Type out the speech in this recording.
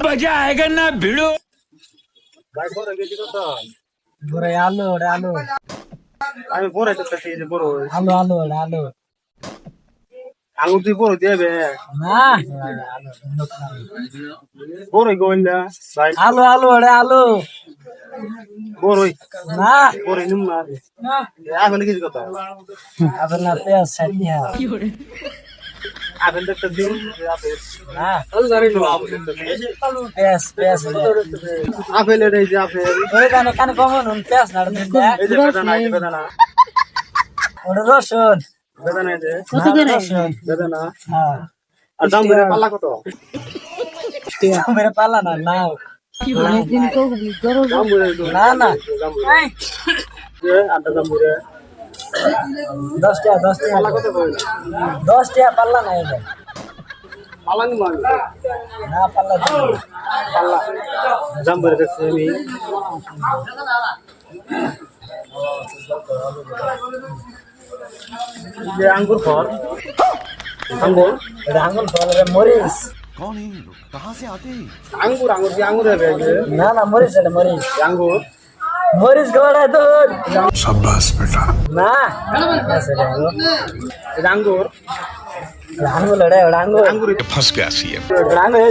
मजा आएगा ना भिड़ो ভাই পরে গেছি কত বড় আলু ওটা আলু আমি পরে তো এই যে বড় আলু আলু ওটা আলু আঙুর তুই বড় দেবে না আলু বড় গোল্লা ভাই আলু আলু ওটা আলু বড়ই না বড়ই নিম না না এখন গেছি কত আবার না পেঁয়াজ সাইডি হ্যাঁ আপেল একটা দিন আপেল না আমি জানি না আপেল একটা দিন। পেঁয়াজ পেঁয়াজ আপেল এটা এই যে আপেল ওটা রসুন বেদানা হ্যাঁ আর দাম পাল্লা কত মেরে না নাও না না আটটা দাম দশ টাকা দশ টাকা পাল্লা কত কই দশ টাকা পাল্লা না এটা পাল্লা নিব আমি না পাল্লা দিবি না। পাল্লা দাম বেড়ে দেখছি আমি এই যে আঙ্গুর ফল আঙ্গুর এটা আঙুল ফল এটা মরিচ कौन है ये लोग कहाँ से आते हैं আঙ্গুর আঙ্গুর কি আঙ্গুর হবে এই যে না না মরিচ भोरिस घोड़ा दौड़ शाबाश बेटा। ना? रंगूर रंगूर लड़ाई रंगूर रंगूर फंस गया सीएम। डांगूर